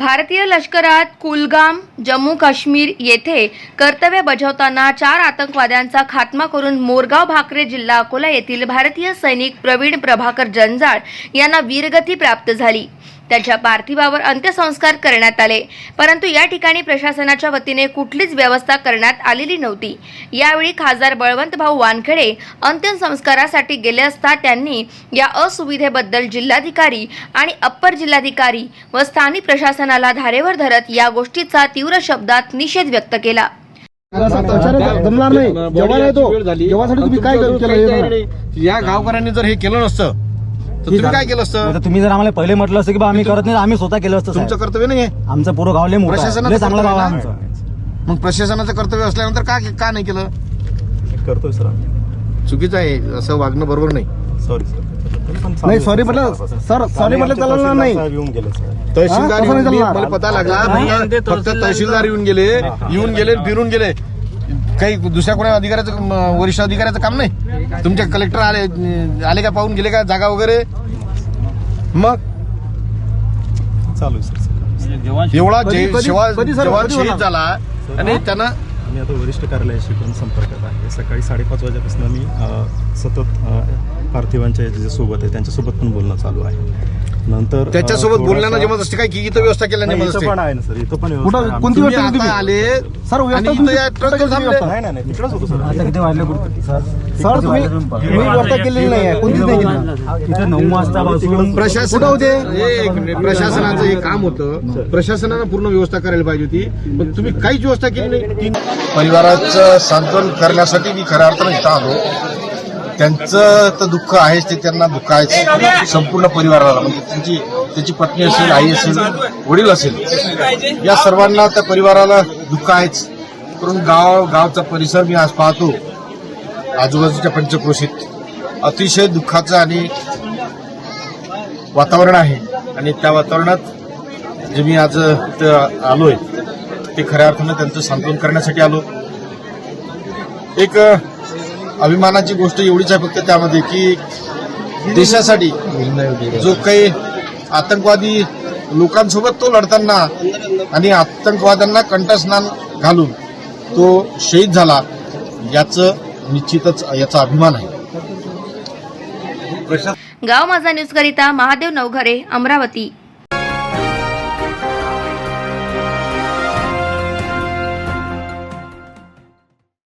भारतीय लष्करात कुलगाम जम्मू काश्मीर येथे कर्तव्य बजावताना चार आतंकवाद्यांचा खात्मा करून मोरगाव भाकरे जिल्हा अकोला येथील भारतीय सैनिक प्रवीण प्रभाकर जंजाळ यांना वीरगती प्राप्त झाली. त्यांच्या पार्थिवावर अंत्यसंस्कार करण्यात आले. परंतु या ठिकाणी प्रशासनाच्या वतीने कुठलीच व्यवस्था करण्यात आलेली नव्हती. यावेळी खासदार बळवंत भाऊ वानखेडे अंत्यसंस्कारासाठी गेले असता त्यांनी या असुविधेबद्दल जिल्हाधिकारी आणि अप्पर जिल्हाधिकारी व स्थानिक प्रशासनाला धारेवर धरत या गोष्टीचा तीव्र शब्दात निषेध व्यक्त केला. या गावकऱ्यांनी जर हे केलं नसतं तर तुम्ही काय केलं असतं? तुम्ही जर आम्हाला पहिले म्हटलं असतं की बा आम्ही करत नाही आम्ही स्वतः केलं असतं तुमचं साहेब. कर्तव्य नाही आहे आमचं पुरं गाव लय मोठं आहे. प्रशासनाचं चांगलं गाव आहे कर्तव्य आमचं. मग प्रशासनाचं कर्तव्य असल्यानंतर का का नाही केलं? करतोय सर. चुकीचं आहे. असं वागणं बरोबर नाही. सॉरी सर नाही सॉरी म्हटलं सर सॉरी. म्हटलं चालणार नाही. येऊन गेले सर. तहसीलदार हा, येऊन नाही गेले, चालणार? मला पता लागला. फक्त- फक्त तहसीलदार येऊन गेले येऊन गेले फिरून गेले. काही दुसऱ्या कोणा अधिकाऱ्याचं वरिष्ठ अधिकाऱ्याचं काम नाही? तुमचे कलेक्टर आले आले का पाहून गेले का जागा वगैरे? मग? चालू एवढा जेव्हा शहीद? झाला आणि त्यांना आम्ही आता वरिष्ठ कार्यालयाशी पण संपर्कात आहे. सकाळी साडेपाच वाजेपासून मी सतत पार्थिवांच्या जे सोबत आहे. त्यांच्यासोबत पण बोलणं चालू आहे. नंतर त्याच्यासोबत बोलण्यानं जमत असते काय? की इथं व्यवस्था केल्या नाही, जमत इथं असते पण आहे ना सर. इथं पण कोणती व्यवस्था? आले सर, सर. आता किती वाजले कुठे सर सर तुम्ही तुम्ही व्यवस्था केलेली नाही आहे. कोणतीच नाही केली? प्रशासन होते? हे प्रशासनाचं हे काम होतं. प्रशासनानं पूर्ण व्यवस्था करायला पाहिजे होती. पण तुम्ही काहीच व्यवस्था केली नाही. परिवाराचं सांत्वन करण्यासाठी मी खऱ्या अर्थानं इथं आलो. त्यांचं तर दुःख आहेच ते त्यांना दुःख आहेच. संपूर्ण परिवाराला म्हणजे त्यांची त्याची पत्नी असेल आई असेल वडील असेल या सर्वांना त्या परिवाराला दुःख आहेच. करून गाव गावचा परिसर मी आज पाहतो. आजूबाजूच्या पंचक्रोशीत अतिशय दुःखाचं आणि वातावरण आहे. आणि त्या वातावरणात जे मी आज आलो आलोय ते खऱ्या अर्थानं त्यांचं सांत्वन करण्यासाठी आलो. एक अभिमानाची गोष्ट एवढीच आहे फक्त त्यामध्ये की देशासाठी जो काही आतंकवादी लोकांसोबत तो लढताना आणि आतंकवाद्यांना कंठस्नान घालून तो शहीद झाला याचं निश्चितच याचा अभिमान आहे. गाव माझा न्यूज करिता महादेव नवघरे अमरावती.